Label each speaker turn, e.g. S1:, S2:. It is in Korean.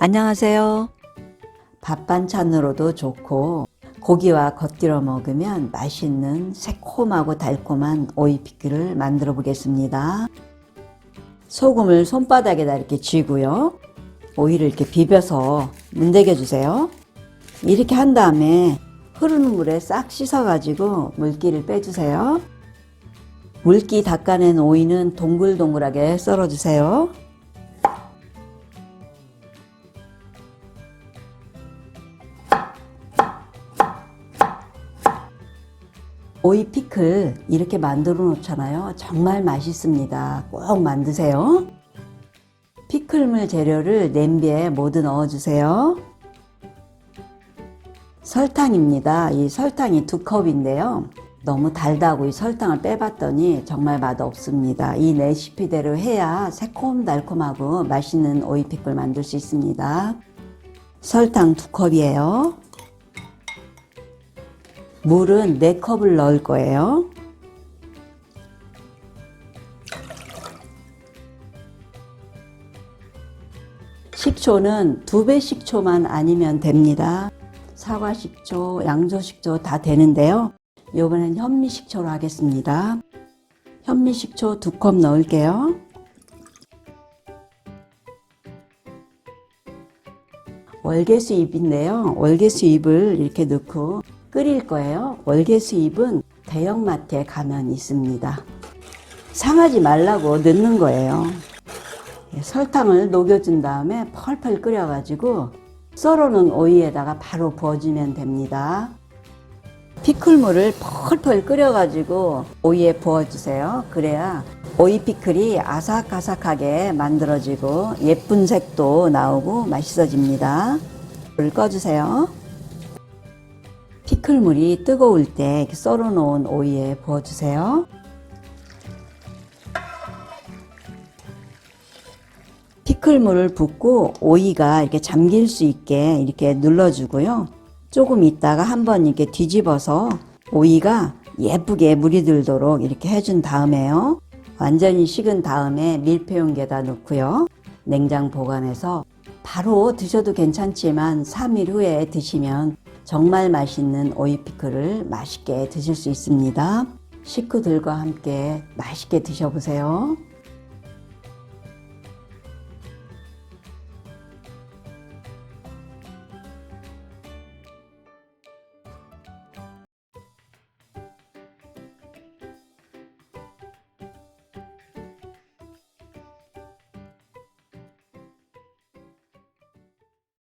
S1: 안녕하세요. 밥 반찬으로도 좋고 고기와 겉들여 먹으면 맛있는 새콤하고 달콤한 오이 피클을 만들어 보겠습니다. 소금을 손바닥에다 이렇게 쥐고요. 오이를 이렇게 비벼서 문대겨 주세요. 이렇게 한 다음에 흐르는 물에 싹 씻어가지고 물기를 빼주세요. 물기 닦아낸 오이는 동글동글하게 썰어주세요. 오이 피클 이렇게 만들어 놓잖아요. 정말 맛있습니다. 꼭 만드세요. 피클물 재료를 냄비에 모두 넣어주세요. 설탕입니다. 이 설탕이 두 컵인데요. 너무 달다고 이 설탕을 빼봤더니 정말 맛없습니다. 이 레시피대로 해야 새콤달콤하고 맛있는 오이 피클 만들 수 있습니다. 설탕 두 컵이에요. 물은 4컵을 넣을 거예요. 식초는 두 배 식초만 아니면 됩니다. 사과 식초, 양조 식초 다 되는데요. 이번엔 현미 식초로 하겠습니다. 현미 식초 두 컵 넣을게요. 월계수 잎인데요. 월계수 잎을 이렇게 넣고 끓일 거예요. 월계수 잎은 대형마트에 가면 있습니다. 상하지 말라고 넣는 거예요. 예, 설탕을 녹여준 다음에 펄펄 끓여가지고 썰어놓은 오이에다가 바로 부어주면 됩니다. 피클물을 펄펄 끓여가지고 오이에 부어주세요. 그래야 오이 피클이 아삭아삭하게 만들어지고 예쁜 색도 나오고 맛있어집니다. 불 꺼주세요. 피클물이 뜨거울 때 이렇게 썰어 놓은 오이에 부어주세요. 피클물을 붓고 오이가 이렇게 잠길 수 있게 이렇게 눌러주고요. 조금 있다가 한번 이렇게 뒤집어서 오이가 예쁘게 물이 들도록 이렇게 해준 다음에요. 완전히 식은 다음에 밀폐용기에다 넣고요. 냉장 보관해서 바로 드셔도 괜찮지만 3일 후에 드시면 정말 맛있는 오이 피클을 맛있게 드실 수 있습니다. 식구들과 함께 맛있게 드셔보세요.